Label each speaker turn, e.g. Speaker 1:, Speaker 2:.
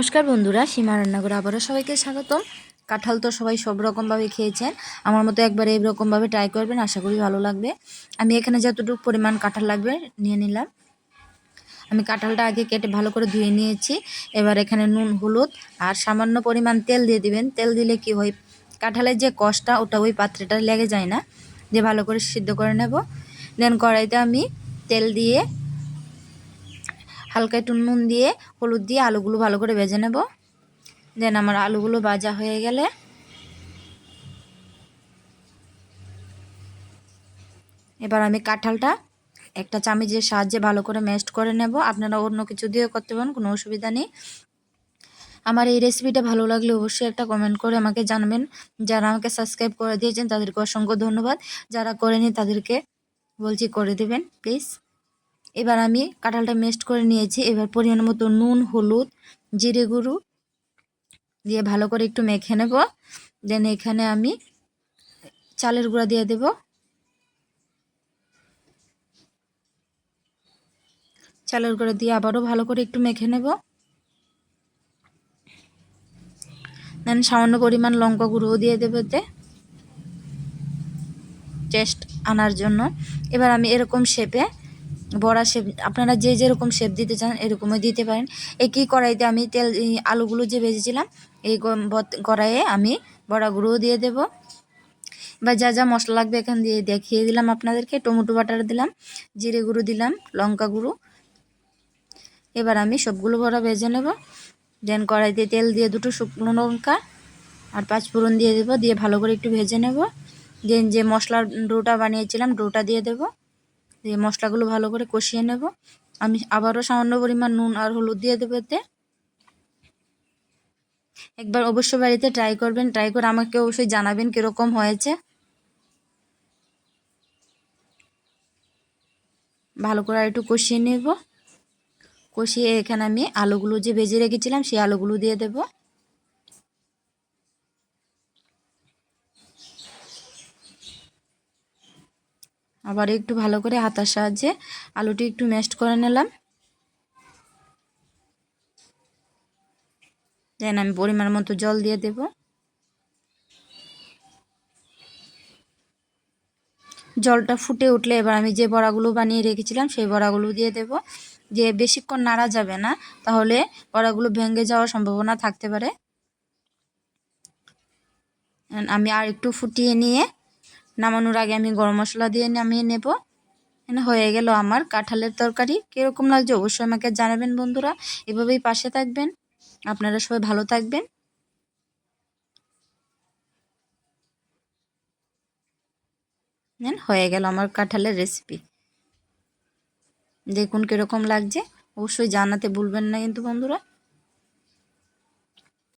Speaker 1: নমস্কার বন্ধুরা, সীমা রান্নাঘরে আবারও সবাইকে স্বাগতম। কাঁঠাল তো সবাই সব রকমভাবে খেয়েছেন। আমার মতো একবার এইরকমভাবে ট্রাই করবেন, আশা করি ভালো লাগবে। আমি এখানে যতটুকু পরিমাণ কাঁঠাল লাগবে নিয়ে নিলাম। আমি কাঁঠালটা আগে কেটে ভালো করে ধুয়ে নিয়েছি। এবার এখানে নুন, হলুদ আর সামান্য পরিমাণ তেল দিয়ে দিবেন। তেল দিলে কি হয়, কাঁঠালের যে কষটা, ওটা ওই পাত্রেটা লেগে যায় না। দিয়ে ভালো করে সিদ্ধ করে নেব। দেন কড়াইতে আমি তেল দিয়ে হালকা একটু নুন দিয়ে, হলুদ দিয়ে আলুগুলো ভালো করে ভেজে নেব। দেন আমার আলুগুলো ভাজা হয়ে গেলে এবার আমি কাঁঠালটা একটা চামিচের সাহায্যে ভালো করে মেস্ট করে নেব। আপনারা অন্য কিছু দিয়েও করতে পারেন, কোনো অসুবিধা নেই। আমার এই রেসিপিটা ভালো লাগলে অবশ্যই একটা কমেন্ট করে আমাকে জানাবেন। যারা আমাকে সাবস্ক্রাইব করে দিয়েছেন, তাদেরকে অসংখ্য ধন্যবাদ। যারা করেনি, তাদেরকে বলছি করে দেবেন প্লিজ এবার আমি কাঁঠালটা মেস্ট করে নিয়েছি। এবার পরিমাণ মতো নুন, হলুদ, জিরে গুঁড়ো দিয়ে ভালো করে একটু মেখে নেব। দেন এখানে আমি চালের গুঁড়া দিয়ে দেব। চালের গুঁড়া দিয়ে আবারও ভালো করে একটু মেখে নেব। দেন সামান্য পরিমাণ লঙ্কা গুঁড়োও দিয়ে দেবো এতে। টেস্ট আনার জন্য। এবার আমি এরকম শেপে বড়া শেপ, আপনারা যে যেরকম শেপ দিতে চান এরকমই দিতে পারেন। একই কড়াইতে আমি তেল আলুগুলো যে ভেজেছিলাম, এই কড়াইয়ে আমি বড়াগুলোও দিয়ে দেব। বা যা যা মশলা লাগবে এখান দিয়ে দেখিয়ে দিলাম আপনাদেরকে। টমেটো বাটার দিলাম, জিরে গুঁড়ো দিলাম, লঙ্কা গুঁড়ো। এবার আমি সবগুলো বড়া ভেজে নেব। দেন কড়াইতে তেল দিয়ে দুটো শুকনো লঙ্কা আর পাঁচ ফোড়ন দিয়ে দেবো। দিয়ে ভালো করে একটু ভেজে নেব। দেন যে মশলার ডোটা বানিয়েছিলাম, ডোটা দিয়ে দেবো। দিয়ে মশলাগুলো ভালো করে কষিয়ে নেব। আমি আবারও সামান্য পরিমাণ নুন আর হলুদ দিয়ে দেবো এতে। একবার অবশ্য বাড়িতে ট্রাই করবেন ট্রাই করে আমাকে অবশ্যই জানাবেন কীরকম হয়েছে। ভালো করে একটু কষিয়ে নেব। কষিয়ে এখানে আমি আলুগুলো যে ভেজে রেখেছিলাম, সেই আলুগুলো দিয়ে দেবো। আবার একটু ভালো করে হাতার সাহায্যে আলুটি একটু ম্যাস্ট করে নিলাম। দেন আমি পরিমাণ মতো জল দিয়ে দেব। জলটা ফুটে উঠলে এবার আমি যে বড়াগুলো বানিয়ে রেখেছিলাম সেই বড়াগুলো দিয়ে দেব। যে বেশিক্ষণ নাড়া যাবে না, তাহলে বড়াগুলো ভেঙে যাওয়ার সম্ভাবনা থাকতে পারে। আমি আর একটু ফুটিয়ে নিয়ে নামানোর আগে আমি গরম মশলা দিয়ে নামিয়ে নেব। এখানে হয়ে গেল আমার কাঁঠালের তরকারি। কীরকম লাগছে অবশ্যই আমাকে জানাবেন বন্ধুরা। এভাবেই পাশে থাকবেন। আপনারা সবাই ভালো থাকবেন। হয়ে গেল আমার কাঁঠালের রেসিপি দেখুন কীরকম লাগছে। অবশ্যই জানাতে ভুলবেন না কিন্তু বন্ধুরা।